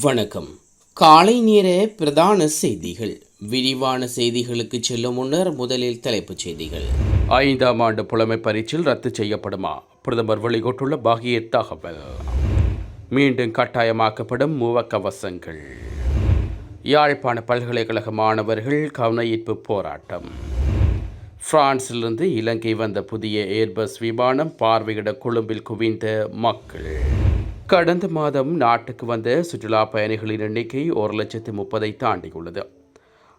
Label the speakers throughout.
Speaker 1: வணக்கம். காலை நேர பிரதான செய்திகள். விரிவான செய்திகளுக்கு செல்லும் முன்னர் முதலில் தலைப்புச் செய்திகள். ஐந்தாம் ஆண்டு புலமை பரீட்சில் ரத்து செய்யப்படுமா? பிரதமர் வெளியிட்டுள்ள பாகிய தகவல். மீண்டும் கட்டாயமாக்கப்படும் முகக்கவசங்கள் யாழ்ப்பாண பல்கலைக்கழக மாணவர்கள் கவனஈர்ப்பு போராட்டம். பிரான்சிலிருந்து இலங்கை வந்த புதிய ஏர்பஸ் விமானம் பார்வையிட கொழும்பில் குவிந்த மக்கள். கடந்த மாதம் நாட்டுக்கு வந்த சுற்றுலா பயணிகளின் எண்ணிக்கை ஒரு லட்சத்தி முப்பதை தாண்டியுள்ளது.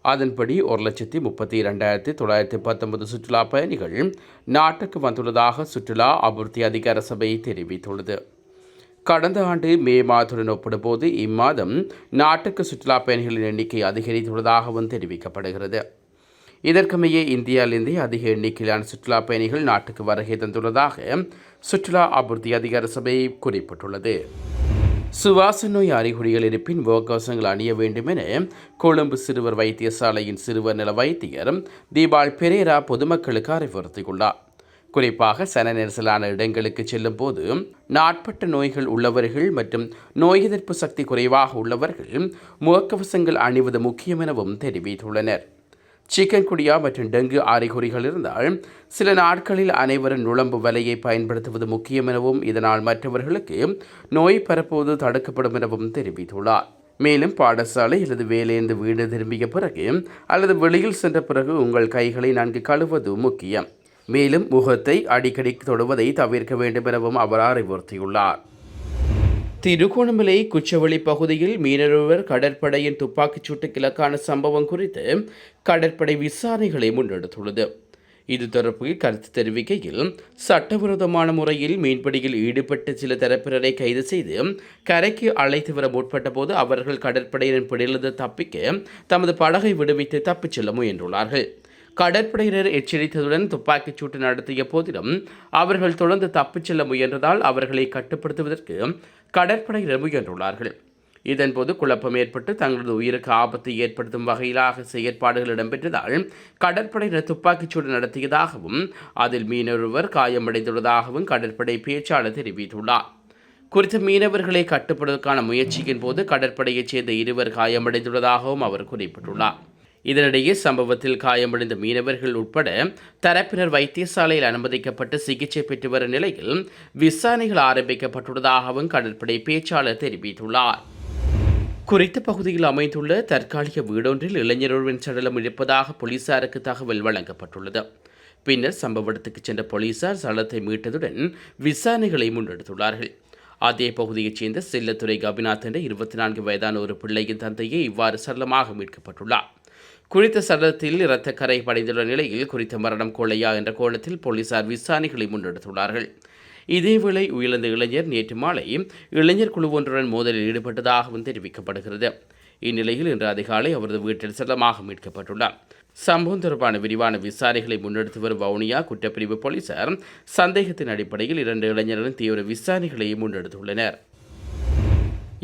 Speaker 1: அதன்படி ஒரு லட்சத்தி முப்பத்தி இரண்டாயிரத்தி தொள்ளாயிரத்தி பத்தொன்பது சுற்றுலா பயணிகள் நாட்டுக்கு வந்துள்ளதாக சுற்றுலா அபிவிருத்தி அதிகார சபை தெரிவித்துள்ளது. கடந்த ஆண்டு மே மாதத்துடன் ஒப்பிடும்போது இம்மாதம் நாட்டுக்கு சுற்றுலா பயணிகளின் எண்ணிக்கை அதிகரித்துள்ளதாகவும் தெரிவிக்கப்படுகிறது. இதற்கமைய இந்தியாவிலிருந்தே அதிக எண்ணிக்கையிலான சுற்றுலா பயணிகள் நாட்டுக்கு வருகை தந்துள்ளதாக சுற்றுலா அபிவிருத்தி அதிகார சபை குறிப்பிட்டுள்ளது. சுவாச நோய் அறிகுறிகள் இருப்பின் முகக்கவசங்கள் அணிய வேண்டும் என கொழும்பு சிறுவர் வைத்தியசாலையின் சிறுவர் நல வைத்தியர் தீபால் பெரேரா பொதுமக்களுக்கு அறிவுறுத்தியுள்ளார். குறிப்பாக சன நெரிசலான இடங்களுக்கு செல்லும் போது நாட்பட்ட நோய்கள் உள்ளவர்கள் மற்றும் நோய் எதிர்ப்பு சக்தி குறைவாக உள்ளவர்கள் முகக்கவசங்கள் அணிவது முக்கியம் எனவும் தெரிவித்துள்ளனர். சிக்கன் குடியா மற்றும் டெங்கு அறிகுறிகள் இருந்தால் சில நாட்களில் அனைவரும் நுழம்பு வலையை பயன்படுத்துவது முக்கியம் எனவும் இதனால் மற்றவர்களுக்கு நோய் பரப்புவது தடுக்கப்படும் எனவும் தெரிவித்துள்ளார். மேலும் பாடசாலை அல்லது வேலையிருந்து வீடு திரும்பிய பிறகு அல்லது வெளியில் சென்ற பிறகு உங்கள் கைகளை நன்கு கழுவது முக்கியம். மேலும் முகத்தை அடிக்கடி தொடுவதை தவிர்க்க வேண்டும் எனவும் அவர் அறிவுறுத்தியுள்ளார். திருகோணமலை குச்சவெளி பகுதியில் மீனவர் கடற்படையின் துப்பாக்கிச் சூட்டுக்கு இலக்கான சம்பவம் குறித்து கடற்படை விசாரணைகளை முன்னெடுத்துள்ளது. இது தொடர்பில் கருத்து தெரிவிக்கையில் சட்டவிரோதமான முறையில் மீன்பிடியில் ஈடுபட்டு சில தரப்பினரை கைது செய்து கரைக்கு அழைத்து வர முற்பட்ட போது அவர்கள் கடற்படையினர் பிடியிலிருந்து தப்பிக்க தமது படகை விடுவித்து தப்பிச் செல்ல முயன்றுள்ளார்கள். கடற்படையினர் எச்சரித்ததுடன் துப்பாக்கிச் சூட்டு நடத்திய போதிலும் அவர்கள் தொடர்ந்து தப்பிச் செல்ல முயன்றதால் அவர்களை கட்டுப்படுத்துவதற்கு கடற்படையினர் முயன்றுள்ளார்கள் இதன்போது குழப்பம் ஏற்பட்டு தங்களது உயிருக்கு ஆபத்தை ஏற்படுத்தும் வகையிலாக செயற்பாடுகள் இடம்பெற்றதால் கடற்படையினர் துப்பாக்கிச்சூடு நடத்தியதாகவும் அதில் மீனொருவர் காயமடைந்துள்ளதாகவும் கடற்படை பேச்சாளர் தெரிவித்துள்ளார். குறித்த மீனவர்களை கட்டுப்படுவதற்கான முயற்சியின் போது கடற்படையைச் சேர்ந்த இருவர் காயமடைந்துள்ளதாகவும் அவர் குறிப்பிட்டுள்ளார். இதனிடையே சம்பவத்தில் காயமடைந்த மீனவர்கள் உட்பட தரப்பினர் வைத்தியசாலையில் அனுமதிக்கப்பட்டு சிகிச்சை பெற்று வரும் நிலையில் விசாரணைகள் ஆரம்பிக்கப்பட்டுள்ளதாகவும் கடற்படை பேச்சாளர் தெரிவித்துள்ளார். குறித்த பகுதியில் அமைந்துள்ள தற்காலிக வீடொன்றில் இளைஞர் சடலம் இருப்பதாக போலீசாருக்கு தகவல் வழங்கப்பட்டுள்ளது. பின்னர் சம்பவ இடத்துக்கு சென்ற போலீசார் சடலத்தை மீட்டதுடன் விசாரணைகளை முன்னெடுத்துள்ளார்கள். அதே பகுதியைச் சேர்ந்த செல்லத்துறை கபிநாத் என்ற இருபத்தி நான்கு வயதான ஒரு பிள்ளையின் தந்தையை இவ்வாறு சடலமாக மீட்கப்பட்டுள்ளார். குறித்த சடலத்தில் இரத்த கரை படைந்துள்ள நிலையில் குறித்த மரணம் கொள்ளையா என்ற கோணத்தில் போலீசார் விசாரணைகளை முன்னெடுத்துள்ளார்கள். இதேவேளை உயிரிழந்த இளைஞர் நேற்று மாலை இளைஞர் குழு ஒன்றுடன் மோதலில் ஈடுபட்டதாகவும் தெரிவிக்கப்படுகிறது. இந்நிலையில் இன்று அதிகாலை அவரது வீட்டில் சடலமாக மீட்கப்பட்டுள்ளார். சம்பவம் தொடர்பான விரிவான விசாரணைகளை முன்னெடுத்து வரும் வவுனியா குற்றப்பிரிவு போலீசார் சந்தேகத்தின் அடிப்படையில் இரண்டு இளைஞர்களின் தீவிர விசாரணைகளை முன்னெடுத்துள்ளனர்.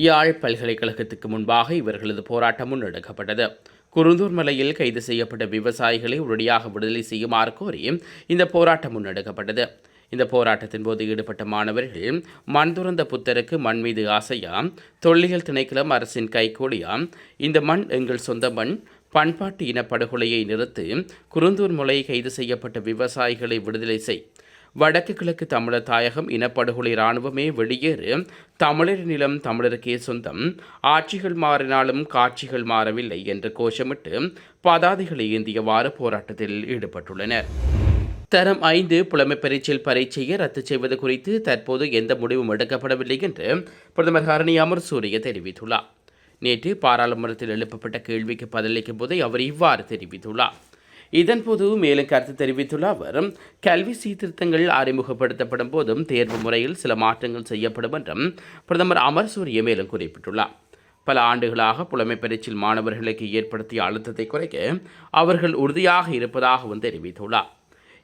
Speaker 1: யாழ் பல்கலைக்கழகத்துக்கு முன்பாக இவர்களது போராட்டம் முன்னெடுக்கப்பட்டது. குருந்தூர் மலையில் கைது செய்யப்பட்ட விவசாயிகளை உடனடியாக விடுதலை செய்யுமாறு கோரி இந்த போராட்டம் முன்னெடுக்கப்பட்டது. இந்த போராட்டத்தின் போது ஈடுபட்ட மாணவர்கள் மண் துறந்த புத்தருக்கு மண் மீது ஆசையாம் தொல்லியல் திணைக்களம் அரசின் கைகூலியாம் இந்த மண் எங்கள் சொந்த மண் பண்பாட்டு இனப்படுகொலையை நிறுத்து குருந்தூர் முலை கைது செய்யப்பட்ட விவசாயிகளை விடுதலை செய் வடக்கு கிழக்கு தமிழர் தாயகம் இனப்படுகொலை இராணுவமே வெளியேறு. தமிழர் நிலம் தமிழருக்கே சொந்தம். ஆட்சிகள் மாறினாலும் காட்சிகள் மாறவில்லை என்று கோஷமிட்டு பதாதைகளை ஏந்தியவாறு போராட்டத்தில் ஈடுபட்டுள்ளனர். தரம் ஐந்து புலமை பரீட்சையில் பரீட்சையை ரத்து செய்வது குறித்து தற்போது எந்த முடிவும் எடுக்கப்படவில்லை என்று பிரதமர் ஹரணி அமர் சூரிய தெரிவித்துள்ளார். நேற்று பாராளுமன்றத்தில் எழுப்பப்பட்ட கேள்விக்கு பதிலளிக்கும் போதே அவர் இவ்வாறு தெரிவித்துள்ளார். இதன்போது மேலும் கருத்து தெரிவித்துள்ள அவர் கல்வி சீர்திருத்தங்கள் அறிமுகப்படுத்தப்படும் போதும் தேர்வு முறையில் சில மாற்றங்கள் செய்யப்படும் என்றும் பிரதமர் அமர் சூரிய மேலும் குறிப்பிட்டுள்ளார். பல ஆண்டுகளாக புலமை பரீட்சையில் மாணவர்களுக்கு ஏற்படுத்திய அழுத்தத்தை குறைக்க அவர்கள் உறுதியாக இருப்பதாகவும் தெரிவித்துள்ளார்.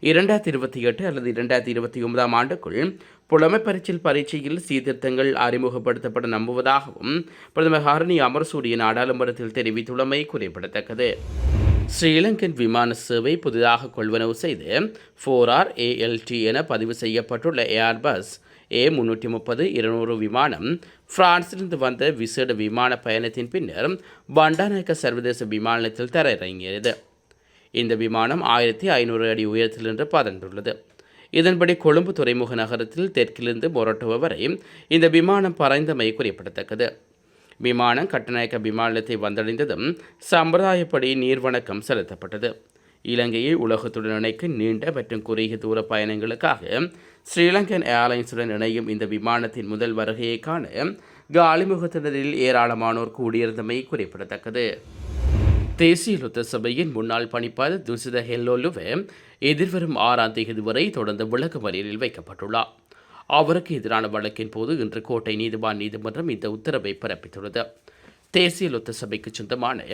Speaker 1: இரண்டாயிரத்தி இருபத்தி எட்டு அல்லது இரண்டாயிரத்தி இருபத்தி ஒன்பதாம் ஆண்டுக்குள் புலமை பரீட்சையில் பரீட்சையில் சீர்திருத்தங்கள் அறிமுகப்படுத்தப்பட நம்புவதாகவும் பிரதமர் ஹரணி அமர்சூரிய நாடாளுமன்றத்தில் தெரிவித்துள்ளமை குறிப்பிடத்தக்கது. ஸ்ரீலங்கன் விமான சேவை புதிதாக கொள்வனவு செய்து ஃபோர் ஆர் ஏஎல்டி என பதிவு செய்யப்பட்டுள்ள ஏர்பஸ் ஏ முன்னூற்றி முப்பது இருநூறு விமானம் பிரான்சிலிருந்து வந்த விசேட விமான பயணத்தின் பின்னர் பண்டாநாயக்க சர்வதேச விமான நிலையத்தில் தரையிறங்கியது. இந்த விமானம் ஆயிரத்தி ஐநூறு அடி உயரத்தில் பறந்துள்ளது இதன்படி கொழும்பு துறைமுக நகரத்தில் தெற்கிலிருந்து மொரட்டுவ வரை இந்த விமானம் பறந்தமை குறிப்பிடத்தக்கது. விமானம் கட்டநாயக்க விமானத்தை வந்தடைந்ததும் சம்பிரதாயப்படி நீர்வணக்கம் செலுத்தப்பட்டது. இலங்கையை உலகத்துடன் இணைக்க நீண்ட மற்றும் குறுகிய தூர பயணங்களுக்காக ஸ்ரீலங்கன் ஏர்லைன்ஸுடன் இணையும் இந்த விமானத்தின் முதல் வருகையை காண காலிமுகத்தினரில் ஏராளமானோர் கூடியிருந்தமை குறிப்பிடத்தக்கது. தேசிய லுத்த சபையின் முன்னாள் பணிப்பாளர் துசித ஹெல்லோலுவே எதிர்வரும் ஆறாம் தேதி வரை தொடர்ந்து விளக்கு மறியலில் வைக்கப்பட்டுள்ளார். அவருக்கு எதிரான வழக்கின் போது இன்று கோட்டை நீதிவான் நீதிமன்றம் இந்த உத்தரவை பிறப்பித்துள்ளது. தேசிய லொத்த சபைக்கு சொந்தமான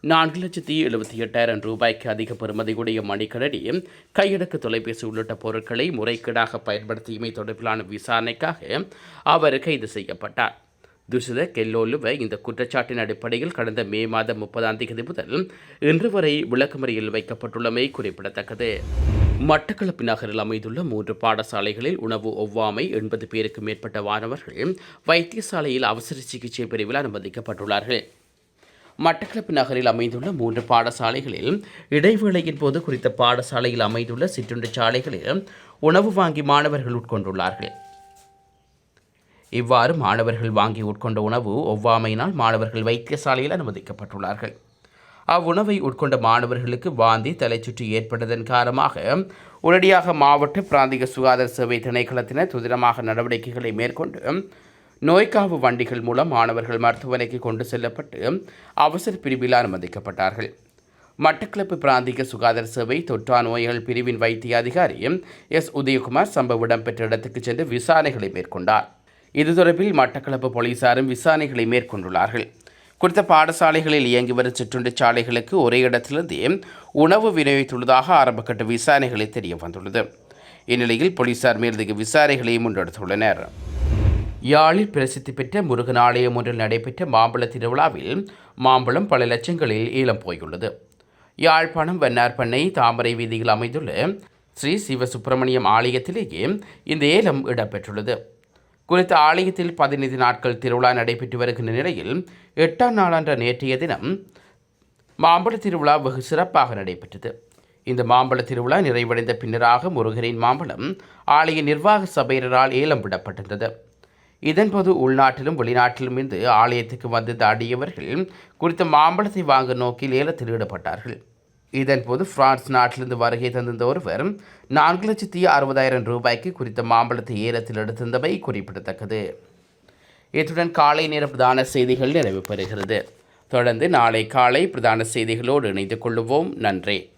Speaker 1: நான்கு லட்சத்தி எழுபத்தி எட்டாயிரம் ரூபாய்க்கு அதிக பெறுமதியுடைய மணிக்கணடி கையடக்க தொலைபேசி உள்ளிட்ட பொருட்களை முறைகேடாக பயன்படுத்தியமை தொடர்பிலான விசாரணைக்காக அவர் கைது செய்யப்பட்டார். துஷித கெல்லோலுவ இந்த குற்றச்சாட்டின் அடிப்படையில் கடந்த மே மாதம் முப்பதாம் தேதி முதல் இன்று வரை விளக்கமறியில் வைக்கப்பட்டுள்ளமை குறிப்பிடத்தக்கது. மட்டக்களப்பு நகரில் அமைந்துள்ள மூன்று பாடசாலைகளில் உணவு ஒவ்வாமை எண்பது பேருக்கு மேற்பட்ட மாணவர்கள் வைத்தியசாலையில் அவசர சிகிச்சை பிரிவில் அனுமதிக்கப்பட்டுள்ளார்கள். மட்டக்களப்பு நகரில் அமைந்துள்ள மூன்று பாடசாலைகளில் இடைவேளையின் போது குறித்த பாடசாலையில் அமைந்துள்ள சிற்றுண்டு சாலைகளில் உணவு வாங்கி மாணவர்கள் உட்கொண்டுள்ளார்கள். இவ்வாறு மாணவர்கள் வாங்கி உட்கொண்ட உணவு ஒவ்வாமையினால் மாணவர்கள் வைத்தியசாலையில் அனுமதிக்கப்பட்டுள்ளார்கள். அவ்வுணவை உட்கொண்ட மாணவர்களுக்கு வாந்தி தலைச்சுற்றி ஏற்பட்டதன் காரணமாக உடனடியாக மாவட்ட பிராந்திய சுகாதார சேவை திணைக்களத்தினர் துரிதமாக நடவடிக்கைகளை மேற்கொண்டு நோய்க்காவு வண்டிகள் மூலம் மாணவர்கள் மருத்துவமனைக்கு கொண்டு செல்லப்பட்டு அவசர பிரிவில் அனுமதிக்கப்பட்டார்கள். மட்டக்களப்பு பிராந்திய சுகாதார சேவை தொற்றா நோய்கள் பிரிவின் வைத்திய அதிகாரி எஸ். உதயகுமார் சம்பவ இடம்பெற்ற இடத்துக்கு சென்று விசாரணைகளை மேற்கொண்டார். இது தொடர்பில் மட்டக்களப்பு போலீசாரும் விசாரணைகளை மேற்கொண்டுள்ளார்கள். குறித்த பாடசாலைகளில் இயங்கி வரும் சிற்றுண்டி சாலைகளுக்கு ஒரே இடத்திலிருந்தே உணவு விநியோகித்துள்ளதாக ஆரம்பக்கட்ட விசாரணைகளை தெரிய வந்துள்ளது. இந்நிலையில் போலீசார் மேலதிக விசாரணைகளையும் முன்னெடுத்துள்ளனர். யாழில் பிரசித்தி பெற்ற முருகன் ஆலயம் ஒன்றில் நடைபெற்ற மாம்பழ திருவிழாவில் மாம்பழம் பல லட்சங்களில் ஈழம் போயுள்ளது. யாழ்ப்பாணம் வன்னார்பண்ணை தாமரை வீதியில் அமைந்துள்ள ஸ்ரீ சிவசுப்பிரமணியம் ஆலயத்திலேயே இந்த ஏலம் இடம்பெற்றுள்ளது. குறித்த ஆலயத்தில் பதினைந்து நாட்கள் திருவிழா நடைபெற்று வருகின்ற நிலையில் எட்டாம் நாளன்ற நேற்றைய தினம் மாம்பழ திருவிழா வெகு சிறப்பாக நடைபெற்றது. இந்த மாம்பழ திருவிழா நிறைவடைந்த பின்னராக முருகரின் மாம்பழம் ஆலய நிர்வாக சபையினரால் ஏலம் விடப்பட்டிருந்தது. இதன்போது உள்நாட்டிலும் வெளிநாட்டிலும் இருந்து ஆலயத்துக்கு வந்து தாடியவர்கள் குறித்த மாம்பழத்தை வாங்க நோக்கில் ஏலத்தில் ஈடுபட்டார்கள். இதன்போது பிரான்ஸ் நாட்டிலிருந்து வருகை தந்திருந்த ஒருவர் நான்கு லட்சத்தி அறுபதாயிரம் ரூபாய்க்கு குறித்த மாம்பழத்தை ஏலத்தில் எடுத்திருந்தவை குறிப்பிடத்தக்கது. இத்துடன் காலை நேர பிரதான செய்திகள் நிறைவு பெறுகிறது. தொடர்ந்து நாளை காலை பிரதான செய்திகளோடு இணைந்து கொள்ளுவோம். நன்றி.